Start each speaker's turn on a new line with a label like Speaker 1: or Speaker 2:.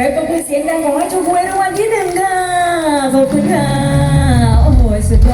Speaker 1: รบกวนเสียงดังขอให้ถูกหวยรางวัลที่หนึ่งค่ะ ขอบคุณค่ะ โอ้โห สุดยอด